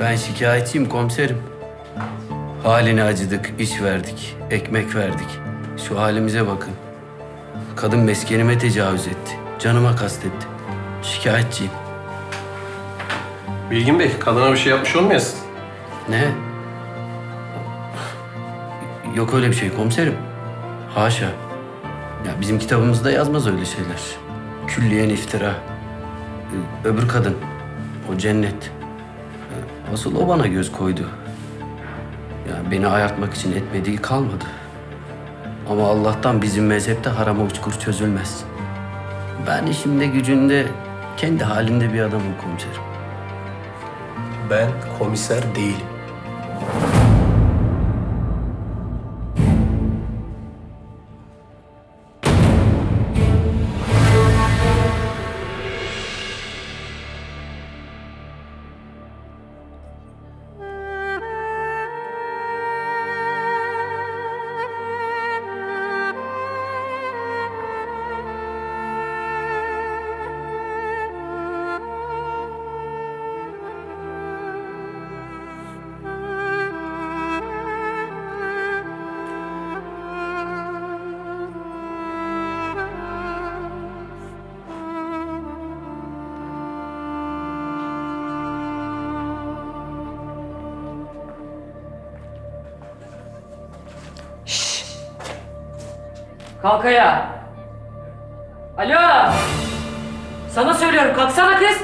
Ben şikayetçiyim komiserim. Haline acıdık, iş verdik, ekmek verdik. Şu halimize bakın. Kadın meskenime tecavüz etti. Canıma kastetti. Şikayetçiyim. Bilgin Bey, kadına bir şey yapmış olmayasın. Ne? Yok öyle bir şey komiserim. Haşa. Ya bizim kitabımızda yazmaz öyle şeyler. Külliyen iftira. Ee, Öbür kadın. O cennet. Asıl o bana göz koydu. Ya beni ayartmak için etmediği kalmadı. Ama Allah'tan bizim mezhepte harama uçkur çözülmez. Ben işimde gücünde kendi halinde bir adamım komiserim. Ben komiser değilim. Kalk. Alo. Sana söylüyorum kalksana kız.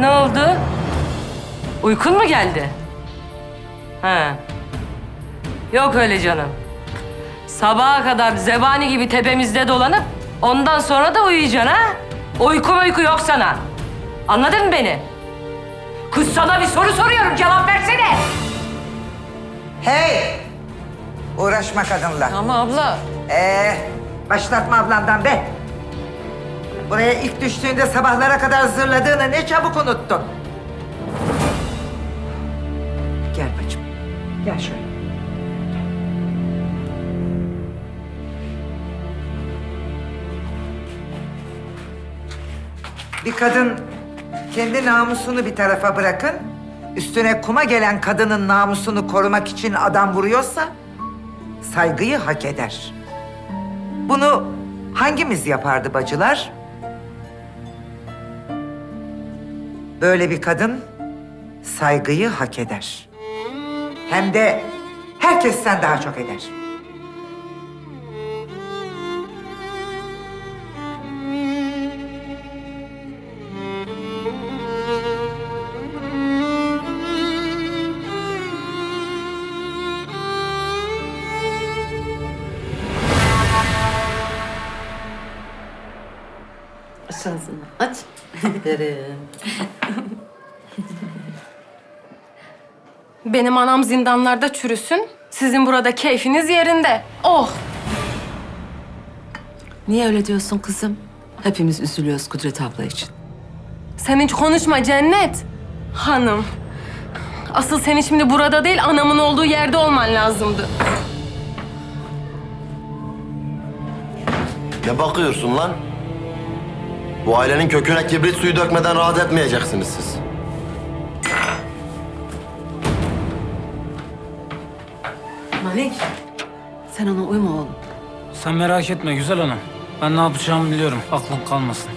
Ne oldu? Uykun mu geldi? Ha. Yok öyle canım. Sabaha kadar zebani gibi tepemizde dolanıp ondan sonra da uyuyacaksın ha? Uyku uyku yok sana. Anladın mı beni? Kız sana bir soru soruyorum cevap versene. Hey! Uğraşma kadınla. Ama abla. Ee, başlatma ablandan be. Buraya ilk düştüğünde sabahlara kadar zırladığını ne çabuk unuttun. Gel bacım. Gel şöyle. Bir kadın kendi namusunu bir tarafa bırakın, üstüne kuma gelen kadının namusunu korumak için adam vuruyorsa saygıyı hak eder. Bunu hangimiz yapardı bacılar? Böyle bir kadın saygıyı hak eder. Hem de herkesten daha çok eder. Aç ağzını. Aç. Aferin. Benim anam zindanlarda çürüsün. Sizin burada keyfiniz yerinde. Oh! Niye öyle diyorsun kızım? Hepimiz üzülüyoruz Kudret abla için. Sen hiç konuşma Cennet. Hanım. Asıl senin şimdi burada değil, anamın olduğu yerde olman lazımdı. Ne bakıyorsun lan? Bu ailenin köküne kibrit suyu dökmeden rahat etmeyeceksiniz siz. Malik. Sen ona uyma oğlum. Sen merak etme güzel hanım. Ben ne yapacağımı biliyorum. Aklın kalmasın.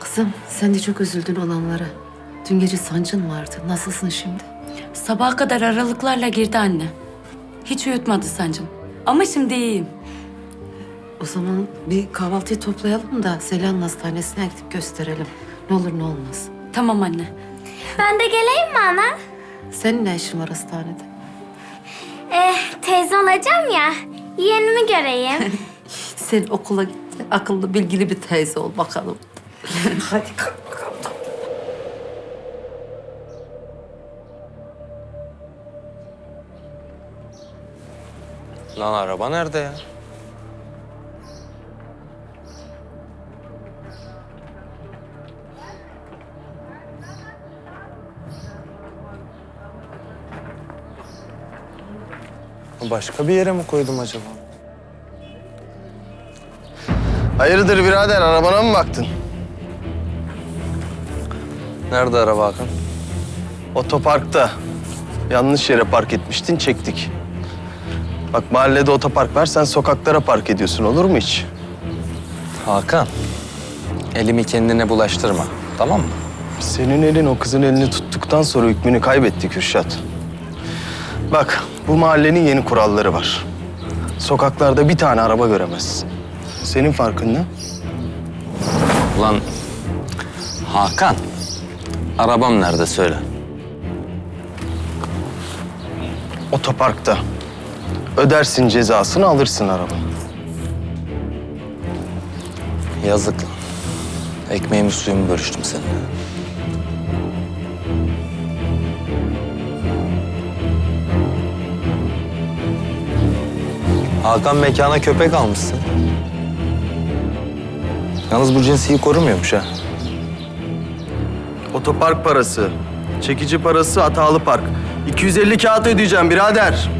Kızım sen de çok üzüldün olanlara. Dün gece sancın vardı. Nasılsın şimdi? Sabaha kadar aralıklarla girdi anne. Hiç uyutmadı sancım. Ama şimdi iyiyim. O zaman bir kahvaltıyı toplayalım da Sela'nın hastanesine gidip gösterelim. Ne olur ne olmaz. Tamam anne. Ben de geleyim mi ana? Senin ne işin var hastanede? Ee, teyze olacağım ya. Yeğenimi göreyim. Sen okula git. de Akıllı, bilgili bir teyze ol bakalım. Hadi kalk bakalım. Lan araba nerede ya? Başka bir yere mi koydum acaba? Hayırdır birader arabana mı baktın? Nerede araba Hakan? Otoparkta. Yanlış yere park etmiştin çektik. Bak mahallede otopark var sen sokaklara park ediyorsun olur mu hiç? Hakan. Elimi kendine bulaştırma. Tamam mı? Senin elin o kızın elini tuttuktan sonra hükmünü kaybetti Kürşat. Bak bu mahallenin yeni kuralları var. Sokaklarda bir tane araba göremezsin. Senin farkın ne? Ulan Hakan. Arabam nerede söyle. Otoparkta. Ödersin cezasını alırsın araba. Yazık lan. Ekmeğimi suyumu bölüştüm seninle. Hakan mekana köpek almışsın. Yalnız bu cins iyi korumuyormuş ha. Otopark parası, çekici parası hatalı park. 250 kağıt ödeyeceğim birader.